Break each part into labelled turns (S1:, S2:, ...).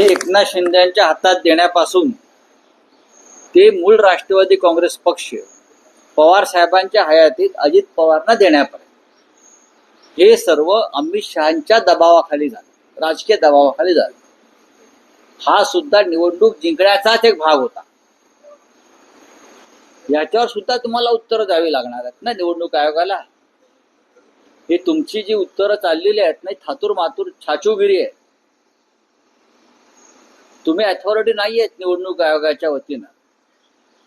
S1: हे एकनाथ शिंदेच्या हातात देण्यापासून ते मूळ राष्ट्रवादी काँग्रेस पक्ष पवार साहेबांच्या हयातीत अजित पवारना देण्यापर्यंत. हे सर्व अमित शहाच्या दबावाखाली झालं राजकीय दबावाखाली झालं. हा सुद्धा निवडणूक जिंकण्याचाच एक भाग होता. याच्यावर सुद्धा तुम्हाला उत्तरं द्यावी लागणार आहेत ना निवडणूक आयोगाला? हे तुमची जी उत्तरं चाललेली आहेत ना थातूर मातूर छाचूगिरी आहे तुम्ही अथॉरिटी नाही आहेत निवडणूक आयोगाच्या वतीनं.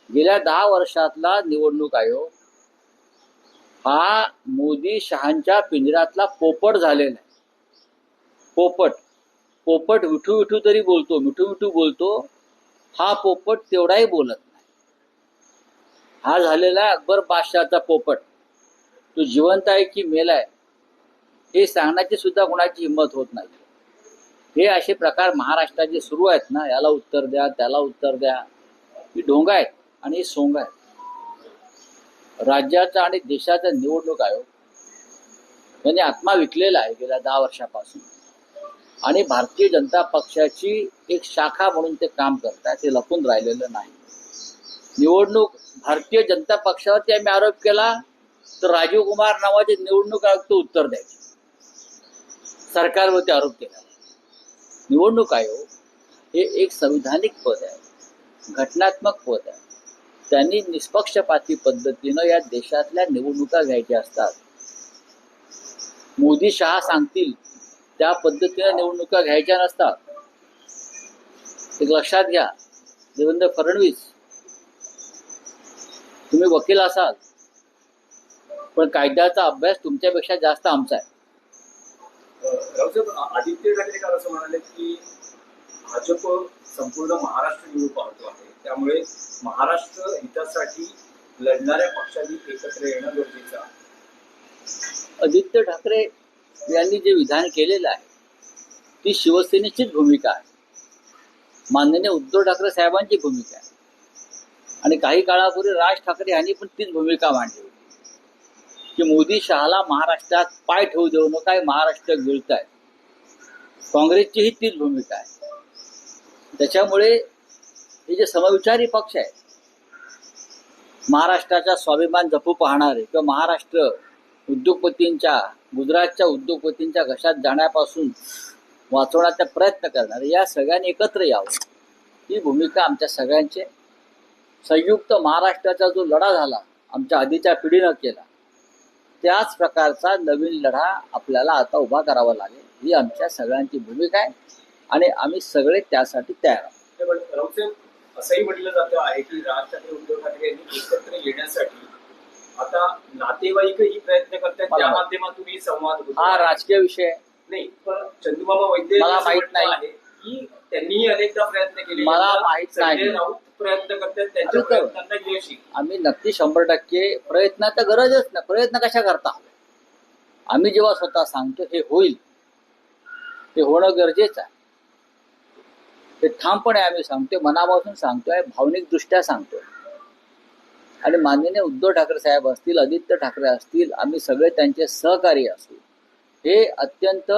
S1: गेल्या दहा वर्षातला निवडणूक आयोग हा मोदी शहांच्या पिंजऱ्यातला पोपट झालेला आहे. पोपट पोपट विठू विठू तरी बोलतो मिठू मिठू बोलतो हा पोपट तेवढाही बोलत नाही. हा झालेला आहे अकबर बादशहाचा पोपट. तो जिवंत आहे की मेलाय हे सांगण्याची सुद्धा कोणाची हिंमत होत नाही. हे असे प्रकार महाराष्ट्राचे सुरू आहेत ना याला उत्तर द्या त्याला उत्तर द्या. ही ढोंग आहेत आणि ही सोंग आहेत. राज्याचा आणि देशाचा निवडणूक आयोग यांनी आत्मा विकलेला आहे गेल्या दहा वर्षापासून. आणि भारतीय जनता पक्षाची एक शाखा म्हणून ते काम करतात ते लपून राहिलेलं नाही. निवडणूक भारतीय जनता पक्षावरती आम्ही आरोप केला तर राजीव कुमार नावाचे निवडणूक आयुक्त उत्तर द्यायचे. सरकारवरती आरोप केला. निवडणूक आयोग हे एक संविधानिक पद आहे. घटनात्मक पद आहे. त्यांनी निष्पक्षपाती पद्धतीनं या देशातल्या निवडणुका घ्यायच्या असतात. मोदी शहा सांगतील त्या पद्धतीनं निवडणुका घ्यायच्या नसतात. एक लक्षात घ्या देवेंद्र फडणवीस तुम्ही वकील असाल पण कायद्याचा अभ्यास तुमच्यापेक्षा जास्त आमचा आहे.
S2: आदित्य ठाकरे काल असं म्हणाले की भाजप संपूर्ण महाराष्ट्र निवडून पाहतो आहे. त्यामुळे महाराष्ट्र हितासाठी लढणाऱ्या पक्षांनी एकत्र येणं गरजेचं आहे.
S1: आदित्य ठाकरे यांनी जे विधान केलेलं आहे ती शिवसेनेचीच भूमिका आहे. माननीय उद्धव ठाकरे साहेबांची भूमिका आहे. आणि काही काळापूर्वी राज ठाकरे यांनी पण तीच भूमिका मांडली. की मोदी शहाला महाराष्ट्रात पाय ठेवू देऊ नका महाराष्ट्र गिळत आहे काँग्रेसचीही तीच भूमिका आहे. त्याच्यामुळे हे जे समविचारी पक्ष आहेत महाराष्ट्राचा स्वाभिमान जपू पाहणारे किंवा महाराष्ट्र उद्योगपतींच्या गुजरातच्या उद्योगपतींच्या घशात जाण्यापासून वाचवण्याचा प्रयत्न करणारे या सगळ्यांनी एकत्र यावं. ही भूमिका आमच्या सगळ्यांची. संयुक्त महाराष्ट्राचा जो लढा झाला आमच्या आधीच्या पिढीनं केला त्याच प्रकारचा नवीन लढा आपल्याला आता उभा करावा लागेल. ही आमच्या सगळ्यांची भूमिका आहे आणि आम्ही सगळे त्यासाठी तयार आहोत.
S2: असंही म्हटलं जातं आहे की राज ठाकरे उद्धव ठाकरे यांनी एकत्र येण्यासाठी आता नातेवाईकही प्रयत्न करतात त्या माध्यमातून ही संवाद
S1: हा राजकीय विषय
S2: नाही पण चंदूमामा वैद्य
S1: मला माहीत नाही.
S2: आहे की त्यांनीही अनेकदा प्रयत्न केले.
S1: मला माहीत नाही.
S2: प्रयत्न करतात त्यांच्या
S1: अरे आम्ही नक्की शंभर टक्के प्रयत्न तर गरजच नाही. प्रयत्न कशा करता? आम्ही जेव्हा स्वतः सांगतो हे होईल. ते होणं गरजेचं आहे. ते ठामपणे आम्ही सांगतोय मनापासून सांगतोय भावनिक दृष्ट्या सांगतोय. आणि माननीय उद्धव ठाकरे साहेब असतील आदित्य ठाकरे असतील आम्ही सगळे त्यांचे सहकारी असू. हे अत्यंत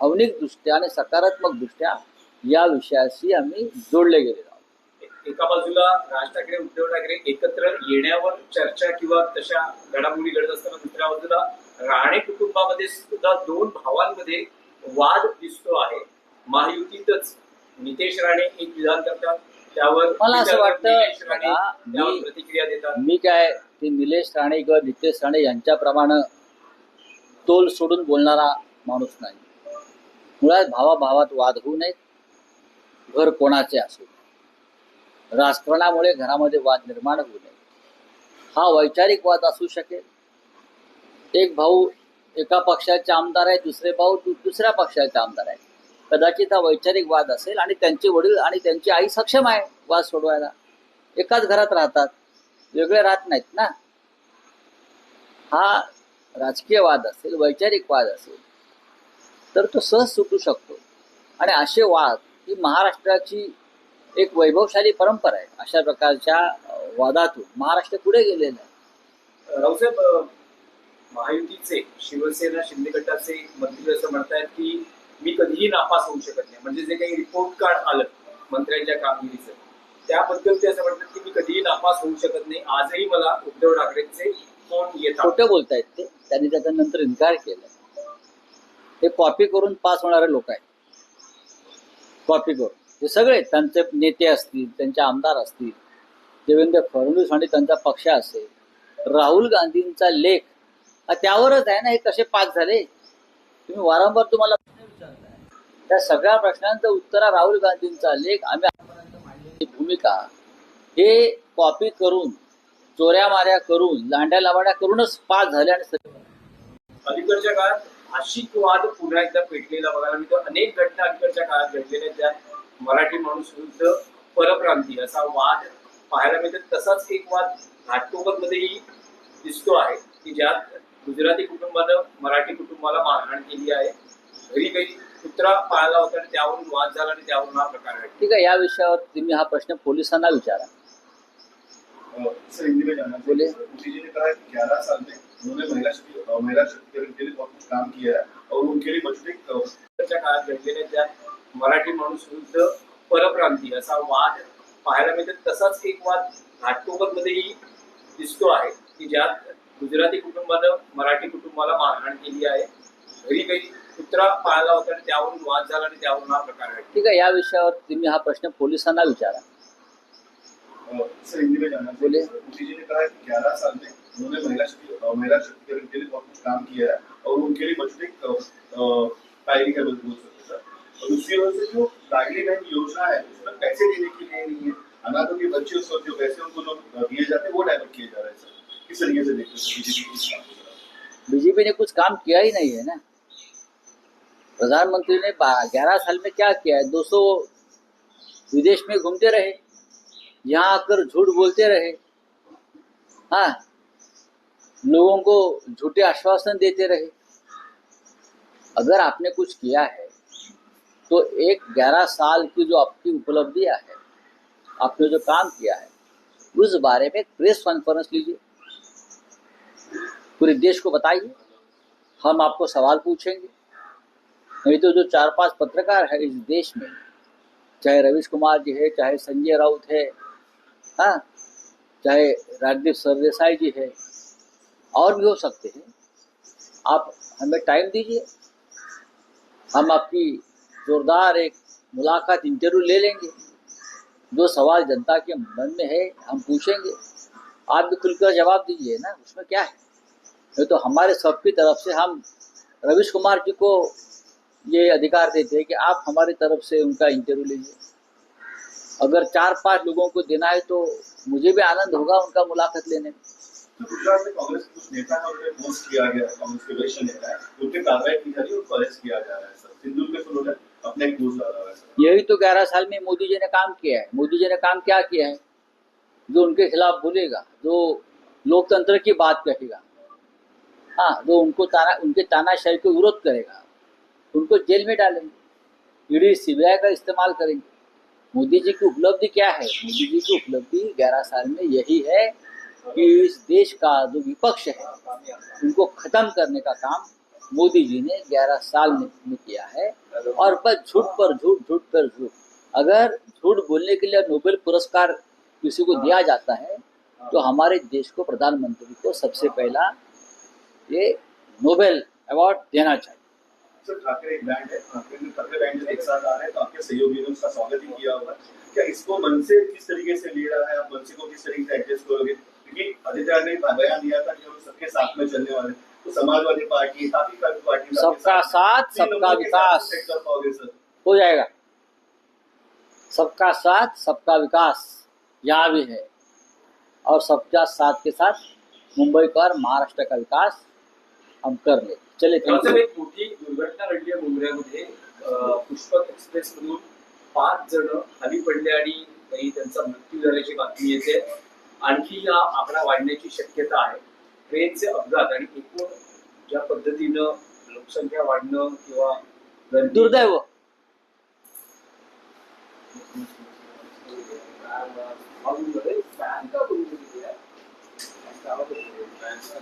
S1: भावनिक दृष्ट्या आणि सकारात्मक दृष्ट्या या विषयाशी आम्ही जोडले गेलेलो आहोत.
S2: एका बाजूला राज ठाकरे उद्धव ठाकरे एकत्र येण्यावर चर्चा किंवा तशा घडामोडी घडत असताना दुसऱ्या बाजूला राणे कुटुंबामध्ये सुद्धा दोन भावांमध्ये वाद दिसतो आहे. महायुतीतच नितेश राणे एक विधान करतात त्यावर
S1: मला असं वाटतं,
S2: प्रतिक्रिया देतात.
S1: मी काय ते निलेश राणे किंवा नितेश राणे यांच्याप्रमाणे तोल सोडून बोलणारा माणूस नाही. मुळात भावाभावात वाद होऊ नयेत. घर कोणाचे असो. राजकारणामुळे घरामध्ये वाद निर्माण होऊ नये. हा वैचारिक वाद असू शकेल. एक भाऊ एका पक्षाचे आमदार आहे दुसरे भाऊ दुसऱ्या पक्षाचे आमदार आहे. कदाचित हा वैचारिक वाद असेल आणि त्यांचे वडील आणि त्यांची आई सक्षम आहे वाद सोडवायला. एकाच घरात राहतात. वेगळे राहत नाहीत ना? हा राजकीय वाद असेल वैचारिक वाद असेल तर तो सहज सुटू शकतो. आणि असे वाद ही महाराष्ट्राची एक वैभवशाली परंपरा आहे अशा प्रकारच्या वादातून महाराष्ट्र पुढे गेलेलं आहे.
S2: रावसाहेब महायुतीचे शिवसेना शिंदे गटाचे मंत्री असं म्हणतायत की मी कधीही नापास होऊ शकत नाही. म्हणजे जे काही रिपोर्ट कार्ड आलं मंत्र्यांच्या कामगिरीचं त्याबद्दल ते असं म्हणतात की मी कधीही नापास होऊ शकत नाही. आजही मला उद्धव ठाकरेंचे फोन येतात.
S1: खोटं बोलतायत ते. त्यांनी त्याचा नंतर इन्कार केला. ते कॉपी करून पास होणारे लोक आहेत. कॉपी करून. ते सगळे त्यांचे नेते असतील त्यांचे आमदार असतील देवेंद्र फडणवीस आणि त्यांचा पक्ष असेल राहुल गांधींचा लेख त्यावरच आहे ना हे कसे पास झाले? तुम्ही वारंवार तुम्हाला त्या सगळ्या प्रश्नांचं उत्तर राहुल गांधींचा लेख. आम्ही आतापर्यंत मांडलेली भूमिका हे कॉपी करून चोऱ्या माऱ्या करून लांड्या लावाड्या करूनच पास झाले आणि
S2: अलीकडच्या काळात भाषिक वाद पुन्हा एकदा पेटलेला बघायला मिळतो. अनेक घटना अलीकडच्या काळात घडलेल्या आहेत, मराठी माणूस विरुद्ध परप्रांती असा वाद पाहायला मिळतो. तसाच एक वाद घाटकोपर मध्येही दिसतो आहे की ज्यात गुजराती कुटुंबानं मराठी कुटुंबाला मारहाण केली आहे. घरी काही कुत्रा पाळला होता आणि त्यावरून वाद झाला आणि त्यावरून हा प्रकार घडला.
S1: ठीक आहे या विषयावर तुम्ही हा प्रश्न पोलिसांना विचारा.
S3: सर हिंदी में जानना
S1: बोलिए।
S3: चाहिए मोदी जी ने कहा है कि ग्यारह साल में उन्होंने महिला शक्ति अ, महिला शक्तिकरण के लिए बहुत कुछ काम किया है और उनके लिए बजट एक अ,
S2: अलीकडच्या काळात घडलेल्या ज्यात मराठी माणूस विरुद्ध परप्रांती असा वाद पाहायला मिळतो तसाच एक वाद घाटकोपर मध्येही दिसतो आहे की ज्यात गुजराती कुटुंबानं मराठी कुटुंबाला मारहाण केली आहे. घरी काही कुत्रा पाळला होता आणि त्यावरून वाद झाला आणि त्यावरून हा प्रकार घडला.
S1: ठीक आहे या विषयावर तुम्ही हा प्रश्न पोलिसांना विचारा.
S3: मोदी जी ने कहा है कि ग्यारह साल में उन्होंने महिला शक्तिकरण के लिए बहुत कुछ काम किया है और उनके लिए बजट एक अ, अ, पायरी का बोल सकते सर। और दूसरी ओर से जो लाडली बहन योजना है, उसमें पैसे देने के लिए नहीं है। अनाथों के बच्चे उस जो पैसे उनको जो दिए जाते हैं, वो डाइवर्ट किए जा रहे हैं, सर। किस तरीके से देखते हैं? बीजेपी
S1: ने कुछ काम किया ही नहीं है ना। प्रधानमंत्री ने ग्यारह साल में क्या किया है? 200 विदेश में घूमते रहे। यहाँ आकर झूठ बोलते रहे। हाँ। लोगों को झूठे आश्वासन देते रहे। अगर आपने कुछ किया है तो एक ग्यारह साल की जो आपकी उपलब्धियाँ है, आपने जो काम किया है, उस बारे में प्रेस कॉन्फ्रेंस लीजिए। पूरे देश को बताइए। हम आपको सवाल पूछेंगे। नहीं तो जो चार पाँच पत्रकार है इस देश में, चाहे रवीश कुमार जी है, चाहे संजय राउत है हाँ चाहे राजदीप सरदेसाई जी है, और भी हो सकते हैं। आप हमें टाइम दीजिए। हम आपकी जोरदार एक मुलाकात इंटरव्यू ले लेंगे। जो सवाल जनता के मन में है, हम पूछेंगे। आप भी खुलकर जवाब दीजिए ना, उसमें क्या है? नहीं तो हमारे सबकी तरफ़ से हम रविश कुमार जी को ये अधिकार देते हैं कि आप हमारी तरफ़ से उनका इंटरव्यू लीजिए। अगर चार पाँच लोगों को देना है तो मुझे भी आनंद होगा उनका मुलाकात लेने में।
S3: तो गुजरात में कांग्रेस कुछ नेता है, उन्हें पोस्ट किया गया, कांग्रेस के वरिष्ठ नेता है। उन पे कार्रवाई की जा रही है उनको अरेस्ट किया जा रहा है सर सिंदूर पे उन्होंने अपना
S1: यही तो ग्यारह साल में मोदी जी ने काम किया है। मोदी जी ने काम क्या किया है? जो उनके खिलाफ बोलेगा, जो लोकतंत्र की बात कहेगा हाँ जो उनको ताना, उनके तानाशाही को विरोध करेगा, उनको जेल में डालेंगे, ईडी, सीबीआई का इस्तेमाल करेंगे। मोदी जी की उपलब्धि क्या है? मोदी जी की उपलब्धि ग्यारह साल में यही है कि इस देश का जो विपक्ष है, उनको खत्म करने का काम मोदी जी ने 11 साल में किया है। और बस झूठ पर झूठ झूठ पर झूठ। अगर झूठ बोलने के लिए नोबेल पुरस्कार किसी को दिया जाता है तो हमारे देश को प्रधानमंत्री को सबसे पहला ये नोबेल अवार्ड देना चाहिए।
S3: किया इसको मन किस तरीके से ले रहा है? आप को किस तरीके से एडजस्ट करोगे? क्योंकि ने बयान दिया था कि हम सबके साथ में चलने वाले समाजवादी पार्टी पार्टी
S1: सबका साथ सबका विकास। हो जाएगा। सबका साथ सबका विकास यहाँ भी है। और सबका साथ के साथ मुंबई का और महाराष्ट्र का विकास हम कर ले। चले
S2: एक मोठी दुर्घटना घडली आहे मुंबईमध्ये अं, पुष्पक एक्सप्रेस मधून पाच जण खाली पडले आणि काही त्यांचा मृत्यू झाल्याची बातमी येते. आणखी हा आकडा वाढण्याची शक्यता आहे. ट्रेनचे अपघात आणि एकूण ज्या पद्धतीनं लोकसंख्या वाढणं किंवा
S1: दुर्दैव